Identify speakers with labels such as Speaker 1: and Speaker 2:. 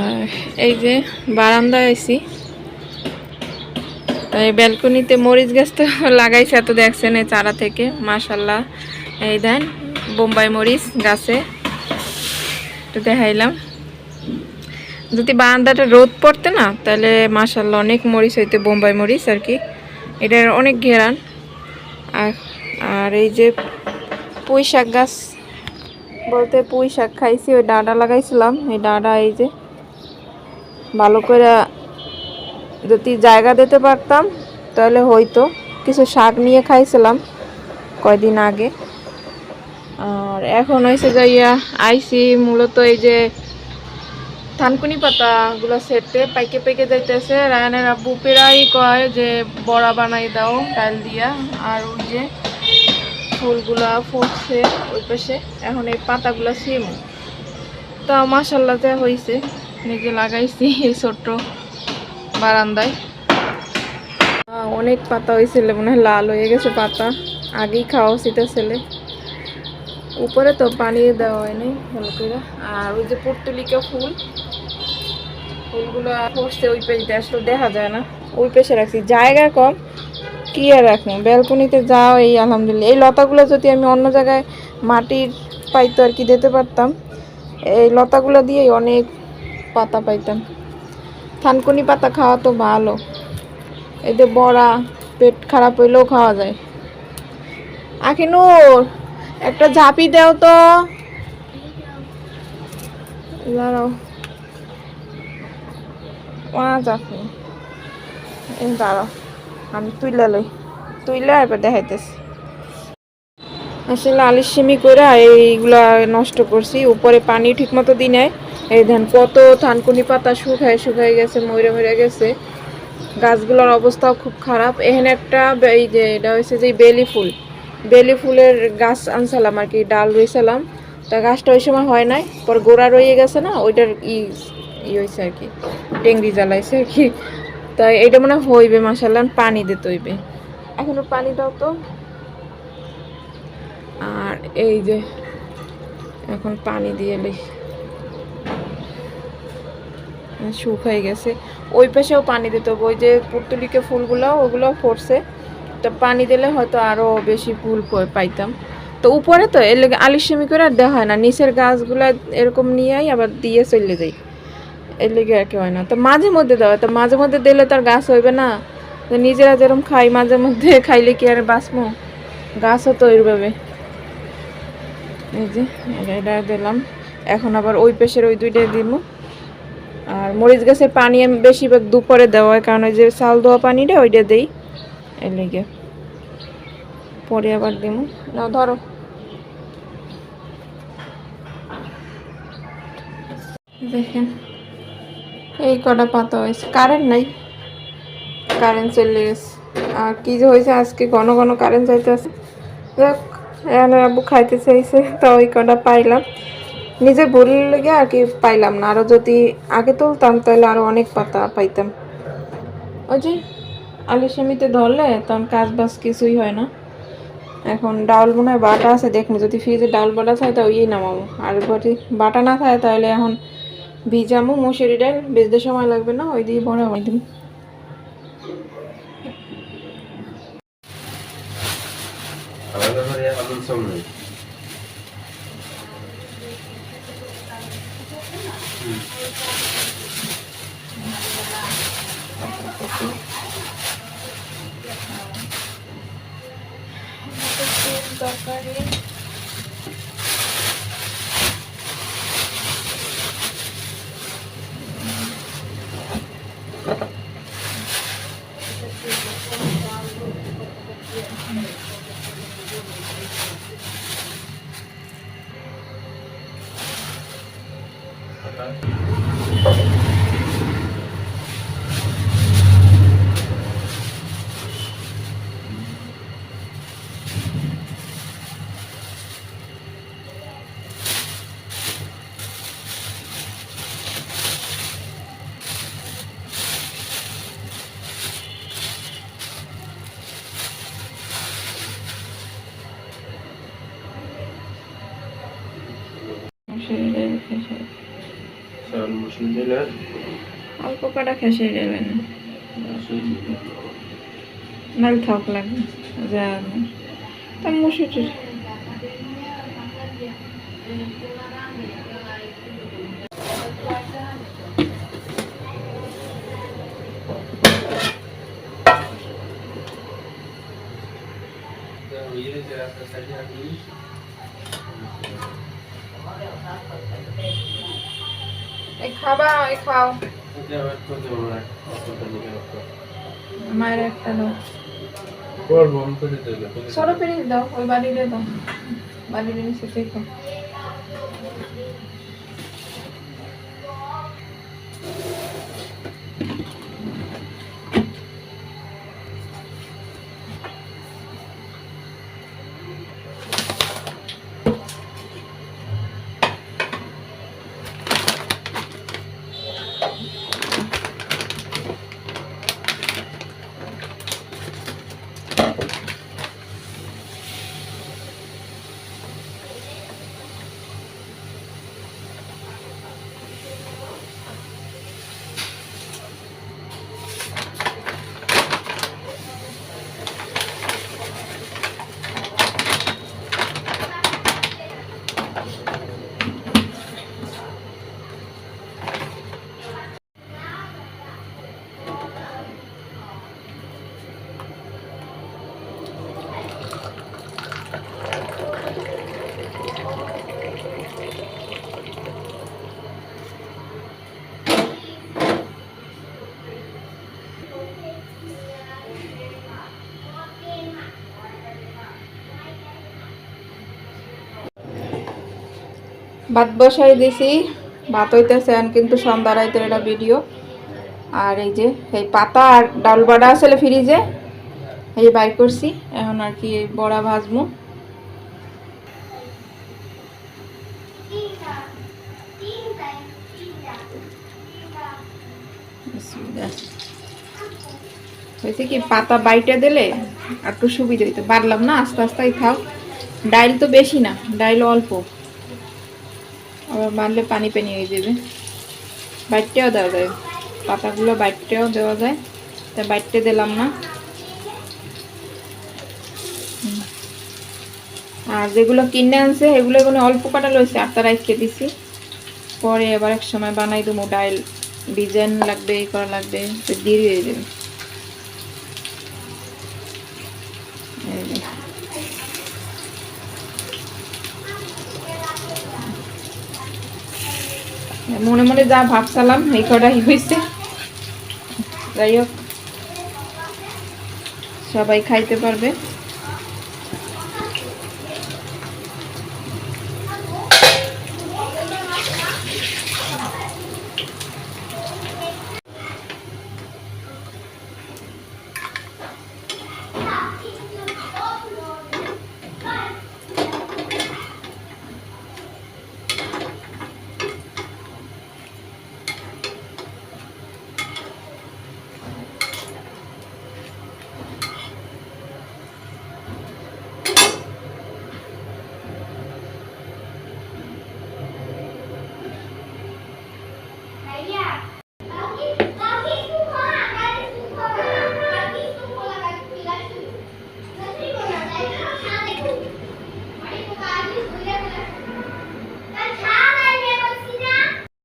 Speaker 1: আর এই যে বারান্দায় আইছি। এই ব্যালকনিতে মরিচ গাছ তো লাগাইছে, এত দেখছেন এই চারা থেকে, মাশাল্লাহ। এই দেন, বোম্বাই মরিচ গাছে। একটু দেখাইলাম। যদি বারান্দাটা রোদ পড়তে না, তাহলে মাশাল্লাহ অনেক মরিচ হইতে বোম্বাই মরিচ আর কি। এটার অনেক ঘেরান। আর আর এই যে পুঁই শাক গাছ, বলতে পুঁই শাক খাইছি, ওই ডাঁটা লাগাইছিলাম। এই ডাঁটা এই যে ভালো করে যদি জায়গা দিতে পারতাম, তাহলে হয়তো কিছু শাক নিয়ে খাইছিলাম কয়দিন আগে। আর এখন হয়েছে যাইয়া আইসি মূলত এই যে থানকুনি পাতাগুলো সেটে পাইকে পাইকে যাইতেছে। রায়নের আব্বু পেরাই কয় যে, বড়া বানাই দাও ডাল দিয়া। আর ওই যে ফুলগুলা ফুটছে ওই পাশে। এখন এই পাতাগুলা সিম। তা মাসাল্লাতে হয়েছে নিজে লাগাইছি এই ছোট্ট বারান্দায়। অনেক পাতা হয়েছিল মনে হয় লাল হয়ে গেছে পাতা। আগেই খাওয়া উচিত ছেলে। উপরে তো পানি দেওয়া হয়নি ভালো করে আর ওই যে পর্তুলিকা ফুল, ফুলগুলো ফুটছে ওই পেজতে আসলে, দেখা যায় না। ওই পেশে রাখছি। জায়গা কম, কি আর রাখব? ব্যালকনিতে যাও এই আলহামদুলিল্লাহ। এই লতাগুলো যদি আমি অন্য জায়গায় মাটির পাইতো আর কি দিতে পারতাম, এই লতাগুলো দিয়েই অনেক পাতা পাইতাম। থানকুনি পাতা খাওয়া তো ভালো। এতে বড়া, পেট খারাপ হইলেও খাওয়া যায়। আখিনুর একটা ঝাঁপি দাও তো। দাঁড়াও। আমি তুইলা লই। দেখাইতেছি। আসলে আলিসিমি করে এইগুলা নষ্ট করছি। উপরে পানি ঠিক মতো দিই নাই। এই ধান কত থানকুনি পাতা শুকায় শুকায় গেছে মরে মরে গেছে। গাছগুলোর অবস্থাও খুব খারাপ। এখানে একটা এই যে এটা হয়েছে যে বেলি ফুল। বেলি ফুলের গাছ আনছিলাম আর কি, ডাল রয়েছিলাম তা গাছটা ওই সময় হয় নাই, পর গোড়া রয়ে গেছে না, ওইটার ই ই হয়েছে আর কি, টেংরি জ্বালাইছে আর কি। তাই এটা মনে হইবে মাসাল্লাহ পানি দিতে হইবে। এখনও পানি দাও তো। আর এই যে, এখন পানি দিয়ে লই শুকাই গেছে। ওই পাশেও পানি দিতে হবে ওই যে পুর্তুলিকে ফুলগুলো ওগুলো ফুটছে তো পানি দিলে হয়তো আরও বেশি ফুল পাইতাম। তো উপরে তো, এর লেগে আলিশামি করে আর দেওয়া হয় না। নিচের গাছগুলো এরকম নিয়েই আবার দিয়ে চলে যাই এর লেগে আর কি হয় না। তো মাঝে মধ্যে দেওয়া হয়। তো মাঝে মধ্যে দিলে তো আর গাছ হইবে না। তো নিজেরা যেরকম খাই, মাঝে মধ্যে খাইলে কি আর বাঁচবো? গাছও তো ওইভাবে। এই যে, এটা দিলাম। এখন আবার ওই পেশের ওই দুইটাই দিব আর মরিচ গাছের পানি আমি বেশিরভাগ দুপুরে দেওয়া হয়, কারণ ওই যে চাল দেওয়া পানিটা ওইটা দেই। এর লেগে। পরে আবার দিব না ধরো। দেখেন, এই কটা পাতা হয়েছে। কারেন্ট নাই। কারেন্ট চলে গেছে। আর কি যে হয়েছে, আজকে ঘন ঘন কারেন্ট যাইতেছে। দেখ এখানে আব্বু খাইতে চাইছে, তো ওই কটা পাইলাম। নিজে ভুল লেগে আর কি পাইলাম না। আরও যদি আগে তুলতাম, তাহলে আরও অনেক পাতা পাইতাম। ওই যে আলিসামিতে ধরলে তখন কাজ বাজ কিছুই হয় না। এখন ডাউল মনে হয় বাটা আছে দেখব যদি ফ্রিজে ডাউল বাটা থাকে, তো ওই নামাবো। আর যদি বাটা না থাকে, তাহলে এখন ভিজামো, মুসুরি ডাল বেজতে সময় লাগবে না, ওই দিয়ে বড় দিন তরকারি মুসুরি ডাল খেয়ে অল্প কটা খেসে যাবে না। নাহলে থাক লাগবে যা তা মুসুটির এই খাবা এই খাও। মায়ের একটা দাও। সরো পেরিয়ে দাও ওই বাড়িতে দাও। বাড়ির নিচে ভাত বসাই দিছি। ভাত হইতেছে কিন্তু সন্ধ্যা রাইতের একটা ভিডিও। আর এই যে, এই পাতা আর ডাল বাড়া আসলে ফ্রিজে। এই বাইর করছি, এখন আর কি বড়া ভাজমু। হয়েছে কি, পাতা বাইটে দিলে একটু সুবিধা হইতো। বাড়লাম না, আস্তে আস্তে খাও ডাইল তো বেশি না, ডাইল অল্প। আবার মারলে পানি পানি হয়ে যাবে। বাইটটাও দেওয়া যায়। পাতাগুলো বাইটটাও দেওয়া যায়। তা বাইটতে দিলাম না। আর যেগুলো কিনে আনছে, এগুলো এগুলো অল্প কাটা লইছে আটটা রাইখে দিছি। পরে আবার এক সময় বানাই দেবো, ডাইল ডিজাইন লাগবে এই করা লাগবে দেরি হয়ে যাবে এই যে। মনে মনে যা ভাবছিলাম এই কটাই হয়েছে। যাই হোক সবাই খাইতে পারবে।